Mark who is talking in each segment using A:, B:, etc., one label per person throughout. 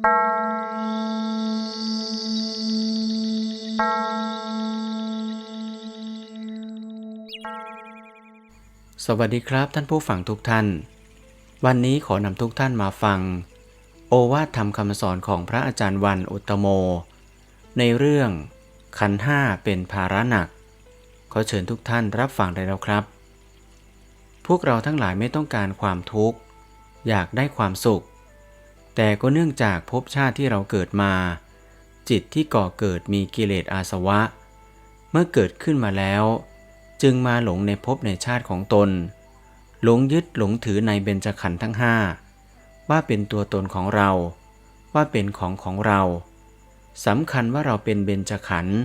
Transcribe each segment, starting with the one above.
A: สวัสดีครับท่านผู้ฟังทุกท่าน วันนี้ขอนำทุกท่านมาฟัง โอวาทธรรมคำสอนของพระอาจารย์วันอุตโม ในเรื่องขันห้าเป็นภาระหนัก ขอเชิญทุกท่านรับฟังได้แล้วครับ พวกเราทั้งหลายไม่ต้องการความทุกข์ อยากได้ความสุข แต่ก็เนื่องจากภพชาติที่เราเกิดมา จิตที่ก่อเกิดมีกิเลสอาสวะ เมื่อเกิดขึ้นมาแล้ว จึงมาหลงในภพในชาติของตน หลงยึดหลงถือในเบญจขันธ์ทั้งห้าว่าเป็นตัวตนของเรา ว่าเป็นของของเราสำคัญว่าเราเป็นเบญจขันธ์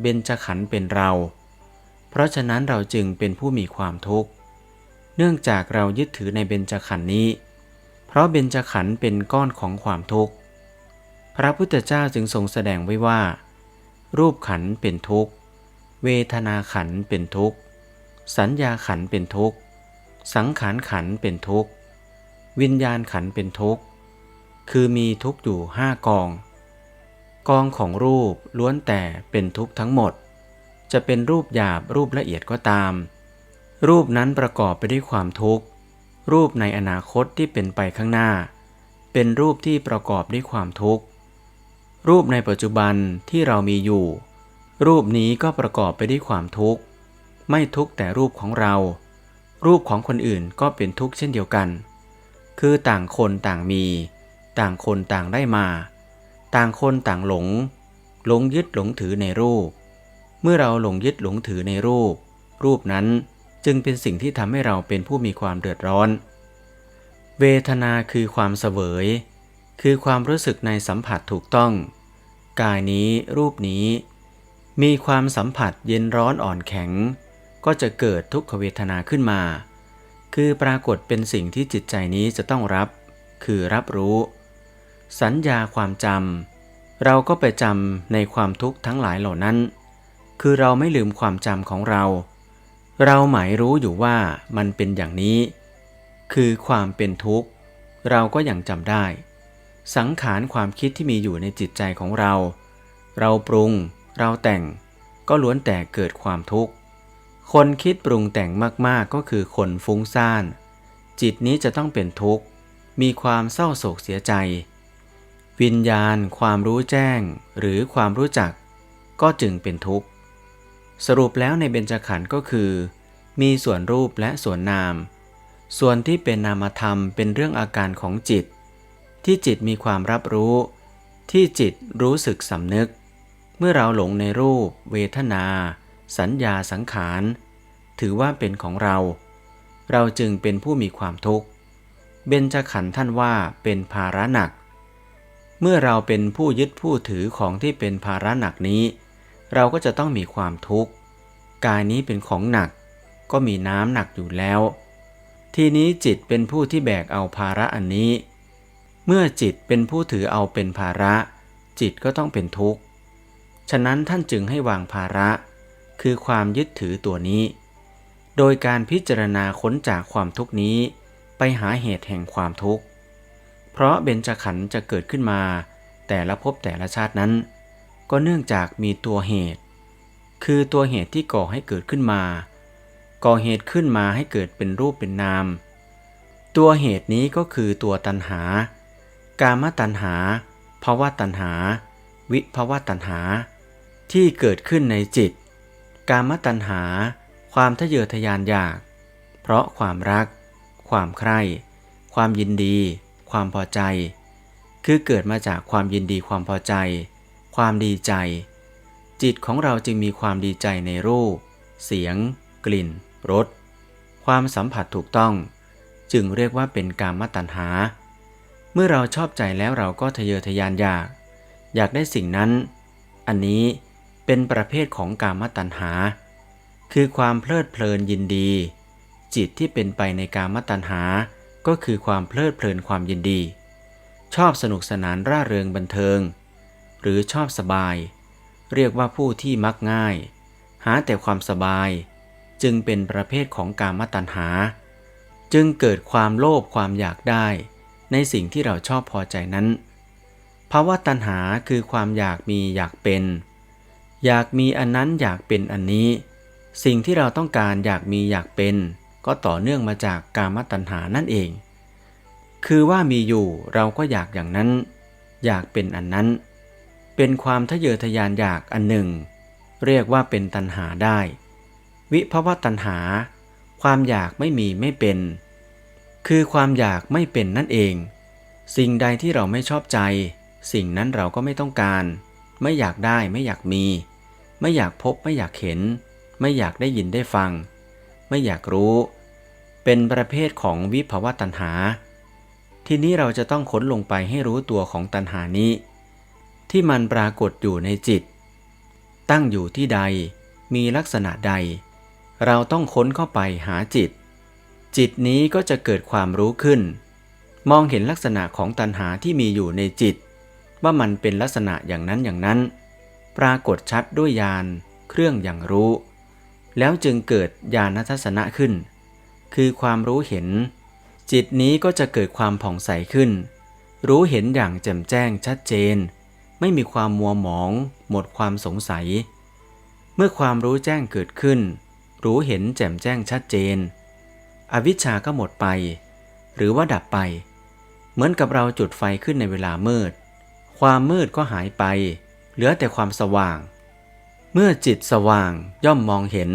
A: เบญจขันธ์เป็นเรา เพราะฉะนั้นเราจึงเป็นผู้มีความทุกข์ เนื่องจากเรายึดถือในเบญจขันธ์นี้ เพราะเบญจขันธ์เป็นก้อนของความทุกข์ พระพุทธเจ้าจึงทรงแสดงไว้ว่า รูปขันธ์เป็นทุกข์ เวทนาขันธ์เป็นทุกข์ สัญญาขันธ์เป็นทุกข์ สังขารขันธ์เป็นทุกข์ วิญญาณขันธ์เป็นทุกข์ คือมีทุกข์อยู่ห้ากอง กองของรูปล้วนแต่เป็นทุกข์ทั้งหมด จะเป็นรูปหยาบรูปละเอียดก็ตาม รูปนั้นประกอบไปด้วยความทุกข์ รูปในอนาคตที่เป็นไปข้างหน้า เป็นรูปที่ประกอบด้วยความทุกข์ รูปในปัจจุบันที่เรามีอยู่ รูปนี้ก็ประกอบไปด้วยความทุกข์ ไม่ทุกข์แต่รูปของเรา รูปของคนอื่นก็เป็นทุกข์เช่นเดียวกัน คือต่างคนต่างมี ต่างคนต่างได้มา ต่างคนต่างหลง หลงยึดหลงถือในรูป เมื่อเราหลงยึดหลงถือในรูป รูปนั้น จึงเป็นสิ่งที่ทำให้เราเป็นผู้มีความเดือดร้อน เวทนาคือความเสวย คือความรู้สึกในสัมผัสถูกต้อง กายนี้รูปนี้ มีความสัมผัสเย็นร้อนอ่อนแข็ง ก็จะเกิดทุกขเวทนาขึ้นมา คือปรากฏเป็นสิ่งที่จิตใจนี้จะต้องรับ คือรับรู้ สัญญาความจำเราก็ไปจำในความทุกข์ทั้งหลายเหล่านั้น คือเราไม่ลืมความจำของเรา เราหมายรู้อยู่ว่ามันเป็นอย่างนี้ คือความเป็นทุกข์ เราก็ยังจำได้ สังขารความคิดที่มีอยู่ในจิตใจของเรา เราปรุง เราแต่ง ก็ล้วนแต่เกิดความทุกข์ คนคิดปรุงแต่งมากๆก็คือคนฟุ้งซ่าน จิตนี้จะต้องเป็นทุกข์ มีความเศร้าโศกเสียใจ วิญญาณ ความรู้แจ้ง หรือความรู้จัก ก็จึงเป็นทุกข์ สรุปแล้วในเบญจขันธ์ก็คือ มีส่วนรูปและส่วนนาม ส่วนที่เป็นนามธรรมเป็นเรื่องอาการของจิต ที่จิตมีความรับรู้ ที่จิตรู้สึกสำนึก เมื่อเราหลงในรูป เวทนา สัญญาสังขาร ถือว่าเป็นของเรา เราจึงเป็นผู้มีความทุกข์ เบญจขันธ์ท่านว่าเป็นภาระหนัก เมื่อเราเป็นผู้ยึดผู้ถือของที่เป็นภาระหนักนี้ เราก็จะต้องมีความทุกข์ กายนี้เป็นของหนัก ก็มีน้ำหนักอยู่แล้ว ทีนี้จิตเป็นผู้ที่แบกเอาภาระอันนี้ เมื่อจิตเป็นผู้ถือเอาเป็นภาระ จิตก็ต้องเป็นทุกข์ ฉะนั้นท่านจึงให้วางภาระ คือความยึดถือตัวนี้ โดยการพิจารณาค้นจากความทุกนี้ ไปหาเหตุแห่งความทุกข์ เพราะเบญจขันธ์จะเกิดขึ้นมา แต่ละภพแต่ละชาตินั้น ก็เนื่องจากมีตัวเหตุ คือตัวเหตุที่ก่อให้เกิดขึ้นมา ก่อเหตุขึ้นมาให้เกิดเป็นรูปเป็นนาม ตัวเหตุนี้ก็คือตัวตัณหา กามตัณหาภาวะตัณหา วิภาวะตัณหา ที่เกิดขึ้นในจิต กามตัณหา ความทะเยอทะยานอยาก เพราะความรัก ความใคร่ ความยินดี ความพอใจ คือเกิดมาจากความยินดีความพอใจ ความดีใจ จิตของเราจึงมีความดีใจในรูป เสียง กลิ่น รส ความสัมผัสถูกต้อง จึงเรียกว่าเป็นการมตัณหา เมื่อเราชอบใจแล้วเราก็ทะเยอทะยานอยาก อยากได้สิ่งนั้น อันนี้เป็นประเภทของกามตัณหา คือความเพลิดเพลินยินดี จิตที่เป็นไปในกามตัณหา ก็คือความเพลิดเพลินความยินดี ชอบสนุกสนานร่าเริงบันเทิง หรือชอบสบาย เรียกว่าผู้ที่มักง่าย หาแต่ความสบาย จึงเป็นประเภทของกามตัณหา จึงเกิดความโลภความอยากได้ ในสิ่งที่เราชอบพอใจนั้นภาวะตัณหาคือความอยากมีอยากเป็น อยากมีอันนั้นอยากเป็นอันนี้ สิ่งที่เราต้องการอยากมีอยากเป็น ก็ต่อเนื่องมาจากกามตัณหานั่นเอง คือว่ามีอยู่เราก็อยากอย่างนั้น อยากเป็นอันนั้น เป็นความทะเยอทะยานอยากอันหนึ่ง เรียกว่าเป็นตัณหาได้ วิภาวะตัณหา ความอยากไม่มีไม่เป็น คือความอยากไม่เป็นนั่นเอง สิ่งใดที่เราไม่ชอบใจ สิ่งนั้นเราก็ไม่ต้องการ ไม่อยากได้ไม่อยากมี ไม่อยากพบไม่อยากเห็น ไม่อยากได้ยินได้ฟัง ไม่อยากรู้ เป็นประเภทของวิภาวะตัณหา ทีนี้เราจะต้องค้นลงไปให้รู้ตัวของตัณหานี้ ที่มันปรากฏอยู่ในจิต ตั้งอยู่ที่ใด มีลักษณะใด เราต้องค้นเข้าไปหาจิต จิตนี้ก็จะเกิดความรู้ขึ้น มองเห็นลักษณะของตัณหาที่มีอยู่ในจิต ว่ามันเป็นลักษณะอย่างนั้นอย่างนั้น ปรากฏชัดด้วยญาณเครื่องอย่างรู้ แล้วจึงเกิดญาณทัศนะขึ้น คือความรู้เห็น จิตนี้ก็จะเกิดความผ่องใสขึ้น รู้เห็นอย่างแจ่มแจ้งชัดเจน ไม่มีความมัวหมอง หมดความสงสัย เมื่อความรู้แจ้งเกิดขึ้น รู้เห็นแจ่มแจ้งชัดเจน อวิชชาก็หมดไป หรือว่าดับไป เหมือนกับเราจุดไฟขึ้นในเวลามืด ความมืดก็หายไป เหลือแต่ความสว่าง เมื่อจิตสว่างย่อมมองเห็น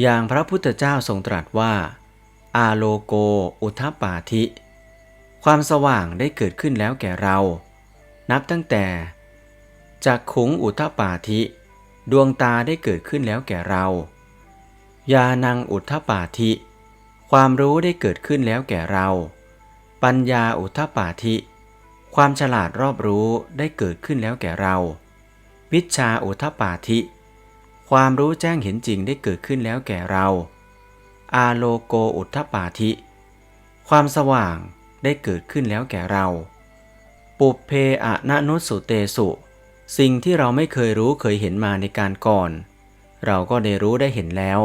A: อย่างพระพุทธเจ้าทรงตรัสว่า อาโลโก อุทปาธิ ความสว่างได้เกิดขึ้นแล้วแก่เรา นับตั้งแต่จากขุงอุทปาธิ ดวงตาได้เกิดขึ้นแล้วแก่เรา ยานังอุทปาธิ ความรู้ได้เกิดขึ้นแล้วแก่เรา ปัญญาอุทปาธิ ความฉลาดรอบรู้ได้เกิดขึ้นแล้วแก่เรา วิชาอุทปาธิ ความรู้แจ้งเห็นจริงได้เกิดขึ้นแล้วแก่เรา อาโลโกอุทปาธิ ความสว่างได้เกิดขึ้นแล้วแก่เรา ปุเพอะนะนุสุเตสุ สิ่งที่เราไม่เคยรู้เคยเห็นมาในการก่อน เราก็ได้รู้ได้เห็นแล้ว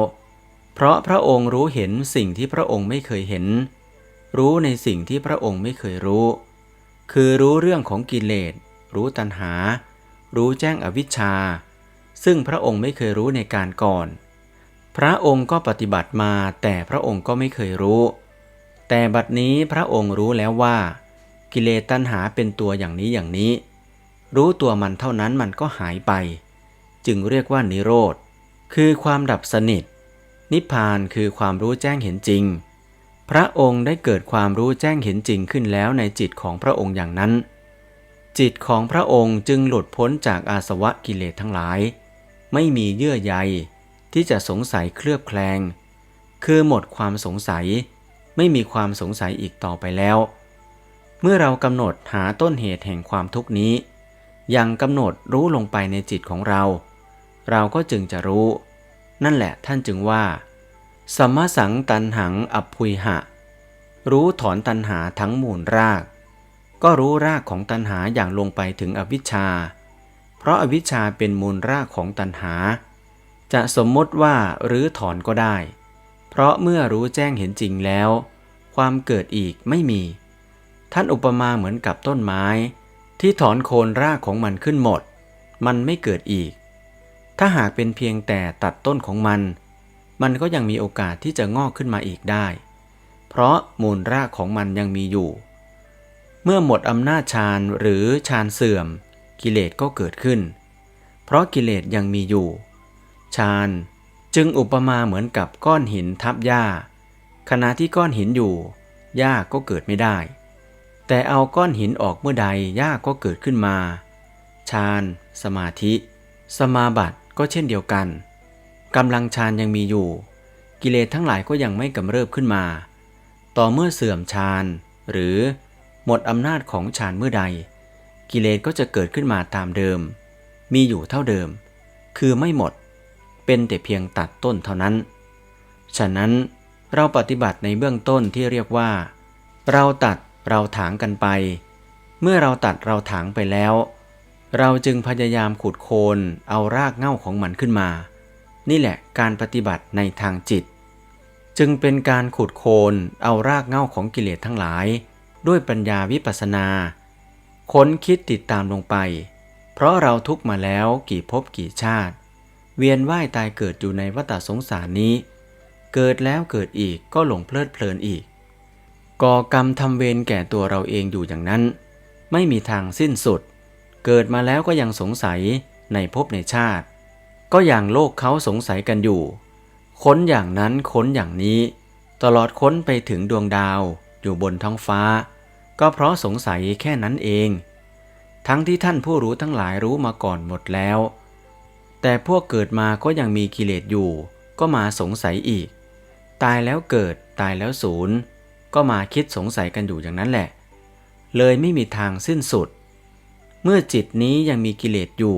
A: เพราะพระองค์รู้เห็นสิ่งที่พระองค์ไม่เคยเห็น รู้ในสิ่งที่พระองค์ไม่เคยรู้ คือรู้เรื่องของกิเลส รู้ตัณหา รู้แจ้งอวิชชา ซึ่งพระองค์ไม่เคยรู้ในการก่อน พระองค์ก็ปฏิบัติมาแต่พระองค์ก็ไม่เคยรู้ แต่บัดนี้พระองค์รู้แล้วว่า กิเลสตัณหาเป็นตัวอย่างนี้อย่างนี้ รู้ตัวมันเท่านั้นมันก็หายไป จึงเรียกว่านิโรธ คือความดับสนิท นิพพานคือความรู้แจ้งเห็นจริง พระองค์ได้เกิดความรู้แจ้งเห็นจริงขึ้นแล้วในจิตของพระองค์อย่างนั้น จิตของพระองค์จึงหลุดพ้นจากอาสวะกิเลสทั้งหลาย ไม่มีเยื่อใยที่จะสงสัยเคลือบแคลง คือหมดความสงสัย ไม่มีความสงสัยอีกต่อไปแล้ว เมื่อเรากำหนดหาต้นเหตุแห่งความทุกข์นี้ ยังกำหนดรู้ลงไปในจิตของเรา เราก็จึงจะรู้ นั่นแหละท่านจึงว่าสัมมาสังตันหังอัพพุยหะ รู้ถอนตันหาทั้งมูลราก ก็รู้รากของตันหาอย่างลงไปถึงอวิชชา เพราะอาวิชชาเป็นมูลรากของตันหา จะสมมติว่าหรือถอนก็ได้ เพราะเมื่อรู้แจ้งเห็นจริงแล้ว ความเกิดอีกไม่มี ท่านอุปมาเหมือนกับต้นไม้ ที่ถอนโคนรากของมันขึ้นหมด มันไม่เกิดอีก ถ้าหากเป็นเพียงแต่ตัดต้นของมัน มันก็ยังมีโอกาสที่จะงอกขึ้นมาอีกได้ เพราะมูลรากของมันยังมีอยู่ เมื่อหมดอำนาจฌานหรือฌานเสื่อม กิเลสก็เกิดขึ้น เพราะกิเลสยังมีอยู่ฌานจึงอุปมาเหมือนกับก้อนหินทับหญ้าขณะที่ก้อนหินอยู่หญ้าก็เกิดไม่ได้ แต่เอาก้อนหินออกเมื่อใดหญ้าก็เกิดขึ้นมา ฌาน สมาธิ สมาบัติก็เช่นเดียวกันกำลังฌานยังมีอยู่ กิเลสทั้งหลายก็ยังไม่กำเริบขึ้นมา ต่อเมื่อเสื่อมฌาน หรือหมดอำนาจของฌานเมื่อใด กิเลสก็จะเกิดขึ้นมาตามเดิม มีอยู่เท่าเดิม คือไม่หมด เป็นแต่เพียงตัดต้นเท่านั้น ฉะนั้นเราปฏิบัติในเบื้องต้นที่เรียกว่า เราตัด เราถางกันไป เมื่อเราตัดเราถางไปแล้ว เราจึงพยายามขุดโคนเอารากเง้าของมันขึ้นมา นี่แหละการปฏิบัติในทางจิต จึงเป็นการขุดโคนเอารากเง้าของกิเลสทั้งหลาย ด้วยปัญญาวิปัสสนา ค้นคิดติดตามลงไป เพราะเราทุกข์มาแล้วกี่ภพกี่ชาติ เวียนว่ายตายเกิดอยู่ในวัฏสงสารนี้ เกิดแล้วเกิดอีกก็หลงเพลิดเพลินอีก ก่อกรรมทำเวรแก่ตัวเราเองอยู่อย่างนั้น ไม่มีทางสิ้นสุด เกิดมาแล้วก็ยังสงสัยในภพในชาติ ก็อย่างโลกเขาสงสัยกันอยู่ ค้นอย่างนั้นค้นอย่างนี้ ตลอดค้นไปถึงดวงดาวอยู่บนท้องฟ้า ก็เพราะสงสัยแค่นั้นเอง ทั้งที่ท่านผู้รู้ทั้งหลายรู้มาก่อนหมดแล้ว แต่พวกเกิดมาก็ยังมีกิเลสอยู่ ก็มาสงสัยอีก ตายแล้วเกิดตายแล้วศูนย์ ก็มาคิดสงสัยกันอยู่อย่างนั้นแหละ เลยไม่มีทางสิ้นสุด เมื่อจิตนี้ยังมีกิเลสอยู่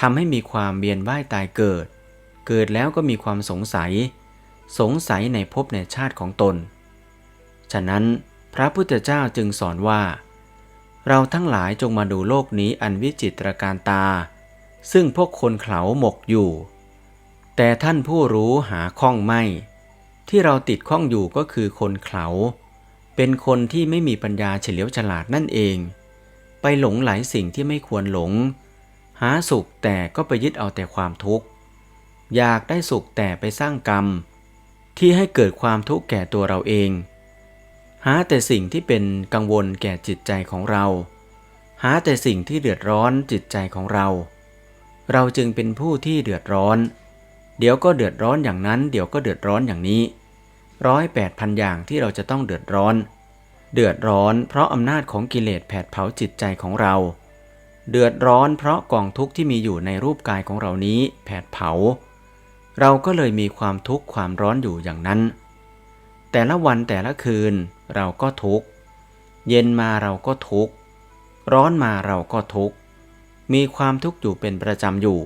A: ทำให้มีความเบียนว่ายตายเกิด เกิดแล้วก็มีความสงสัย สงสัยในภพในชาติของตน ฉะนั้นพระพุทธเจ้าจึงสอนว่า เราทั้งหลายจงมาดูโลกนี้อันวิจิตรการตา ซึ่งพวกคนเขาหมกอยู่ แต่ท่านผู้รู้หาข้องไม่ ที่เราติดข้องอยู่ก็คือคนเขาเป็นคนที่ไม่มีปัญญาเฉลียวฉลาดนั่นเอง ไปหลงไหลสิ่งที่ไม่ควรหลง หาสุขแต่ก็ไปยึดเอาแต่ความทุกข์ อยากได้สุขแต่ไปสร้างกรรม ที่ให้เกิดความทุกข์แก่ตัวเราเอง หาแต่สิ่งที่เป็นกังวลแก่จิตใจของเรา หาแต่สิ่งที่เดือดร้อนจิตใจของเรา เราจึงเป็นผู้ที่เดือดร้อน เดี๋ยวก็เดือดร้อนอย่างนั้น เดี๋ยวก็เดือดร้อนอย่างนี้ร้อยแปดพันอย่างที่เราจะต้องเดือดร้อน เดือดร้อนเพราะอำนาจของกิเลสแผดเผาจิตใจของเรา เดือดร้อนเพราะกองทุกข์ที่มีอยู่ในรูปกายของเรานี้แผดเผา เราก็เลยมีความทุกข์ความร้อนอยู่อย่างนั้น แต่ละวันแต่ละคืนเราก็ทุกข์ เย็นมาเราก็ทุกข์ ร้อนมาเราก็ทุกข์ มีความทุกข์อยู่เป็นประจำอยู่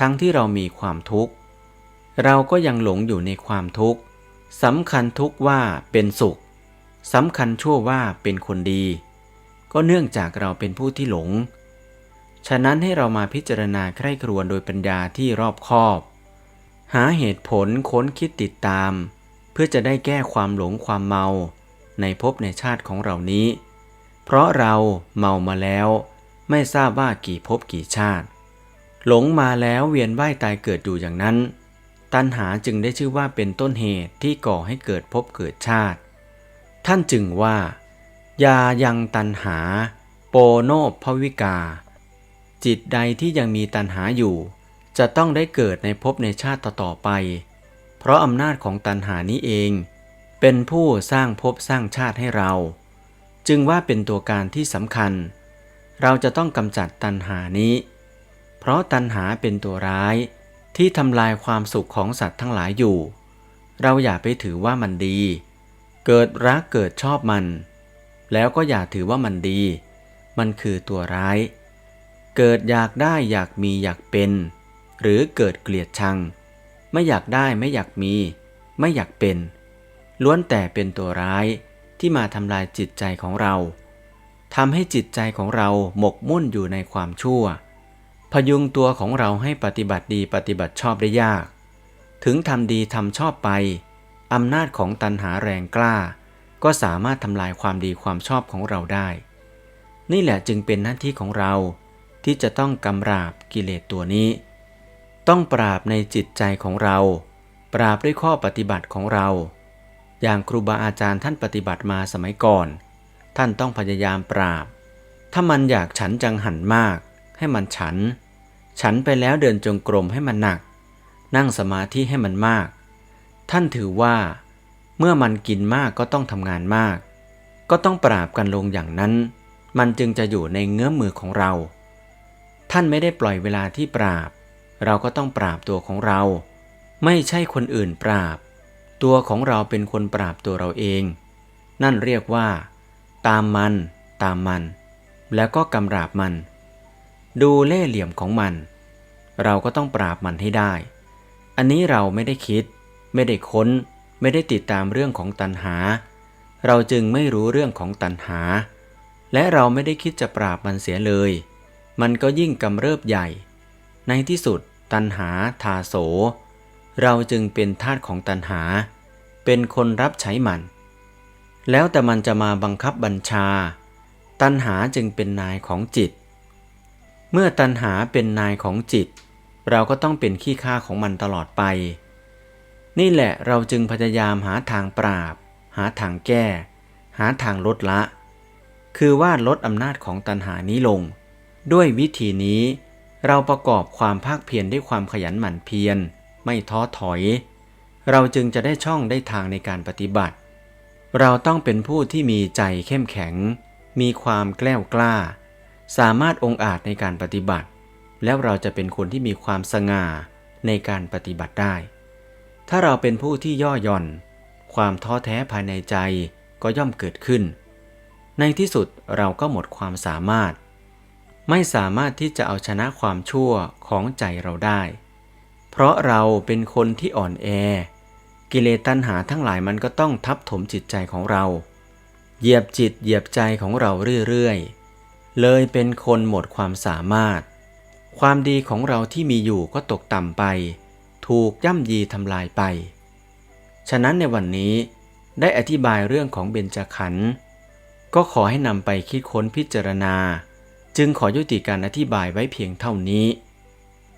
A: ทั้งที่เรามีความทุกข์ เราก็ยังหลงอยู่ในความทุกข์สำคัญทุกข์ว่าเป็นสุขสำคัญชั่วว่าเป็นคนดี ก็เนื่องจากเราเป็นผู้ที่หลง ฉะนั้นให้เรามาพิจารณาใคร่ครวญโดยปัญญาที่รอบคอบ หาเหตุผลค้นคิดติดตาม เพื่อจะได้แก้ความหลงความเมา ในภพในชาติของเรานี้ เพราะเราเมามาแล้ว ไม่ทราบว่ากี่ภพกี่ชาติ หลงมาแล้วเวียนว่ายตายเกิดอยู่อย่างนั้น ตัณหาจึงได้ชื่อว่าเป็นต้นเหตุที่ก่อให้เกิดภพเกิดชาติ ท่านจึงว่ายายังตัณหา โปโนภวิกา จิตใดที่ยังมีตัณหาอยู่ จะต้องได้เกิดในภพในชาติต่อๆไป เพราะอำนาจของตัณหานี้เอง เป็นผู้สร้างภพสร้างชาติให้เรา จึงว่าเป็นตัวการที่สำคัญ เราจะต้องกำจัดตัณหานี้ เพราะตัณหาเป็นตัวร้าย ที่ทำลายความสุขของสัตว์ทั้งหลายอยู่ เราอย่าไปถือว่ามันดี เกิดรักเกิดชอบมัน แล้วก็อย่าถือว่ามันดี มันคือตัวร้าย เกิดอยากได้อยากมีอยากเป็น หรือเกิดเกลียดชัง ไม่อยากได้ไม่อยากมี ไม่อยากเป็น ล้วนแต่เป็นตัวร้ายที่มาทำลายจิตใจของเราทำให้จิตใจของเราหมกมุ่นอยู่ในความชั่ว พยุงตัวของเราให้ปฏิบัติดีปฏิบัติชอบได้ยาก ถึงทำดีทำชอบไป อำนาจของตันหาแรงกล้า ก็สามารถทำลายความดีความชอบของเราได้ นี่แหละจึงเป็นหน้าที่ของเราที่จะต้องกำราบกิเลสตัวนี้ ต้องปราบในจิตใจของเรา ปราบด้วยข้อปฏิบัติของเรา อย่างครูบาอาจารย์ท่านปฏิบัติมาสมัยก่อน ท่านต้องพยายามปราบ ถ้ามันอยากฉันจังหันมาก ให้มันฉัน ฉันไปแล้วเดินจงกรมให้มันหนัก นั่งสมาธิให้มันมาก ท่านถือว่า เมื่อมันกินมากก็ต้องทำงานมาก ก็ต้องปราบกันลงอย่างนั้น มันจึงจะอยู่ในเงื้อมมือของเรา ท่านไม่ได้ปล่อยเวลาที่ปราบ เราก็ต้องปราบตัวของเรา ไม่ใช่คนอื่นปราบ ตัวของเราเป็นคนปราบตัวเราเอง นั่นเรียกว่า ตามมัน ตามมัน แล้วก็กำราบมัน ดูเล่เหลี่ยมของมัน เราก็ต้องปราบมันให้ได้ อันนี้เราไม่ได้คิด ไม่ได้ค้น ไม่ได้ติดตามเรื่องของตัณหา เราจึงไม่รู้เรื่องของตัณหา และเราไม่ได้คิดจะปราบมันเสียเลย มันก็ยิ่งกำเริบใหญ่ ในที่สุดตัณหาทาโส เราจึงเป็นทาสของตัณหา เป็นคนรับใช้มัน แล้วแต่มันจะมาบังคับบัญชา ตัณหาจึงเป็นนายของจิต เมื่อตัณหาเป็นนายของจิต เราก็ต้องเป็นขี้ข้าของมันตลอดไป นี่แหละเราจึงพยายามหาทางปราบ หาทางแก้ หาทางลดละ คือว่าลดอำนาจของตัณหานี้ลง ด้วยวิธีนี้ เราประกอบความภาคเพียรด้วยความขยันหมั่นเพียร ไม่ท้อถอย เราจึงจะได้ช่องได้ทางในการปฏิบัติ เราต้องเป็นผู้ที่มีใจเข้มแข็ง มีความแกล้วกล้า สามารถองอาจในการปฏิบัติ แล้วเราจะเป็นคนที่มีความสง่าในการปฏิบัติได้ ถ้าเราเป็นผู้ที่ย่อหย่อน ความท้อแท้ภายในใจก็ย่อมเกิดขึ้น ในที่สุดเราก็หมดความสามารถ ไม่สามารถที่จะเอาชนะความชั่วของใจเราได้ เพราะเราเป็นคนที่อ่อนแอ กิเลสตัณหาทั้งหลายมันก็ต้องทับถมจิตใจของเรา เหยียบจิตเหยียบใจของเราเรื่อยๆ เลยเป็นคนหมดความสามารถ ความดีของเราที่มีอยู่ก็ตกต่ำไป ถูกย่ำยีทำลายไป ฉะนั้นในวันนี้ได้อธิบายเรื่องของเบญจขันธ์ก็ขอให้นำไปคิดค้นพิจารณา จึงขอยุติการอธิบายไว้เพียงเท่านี้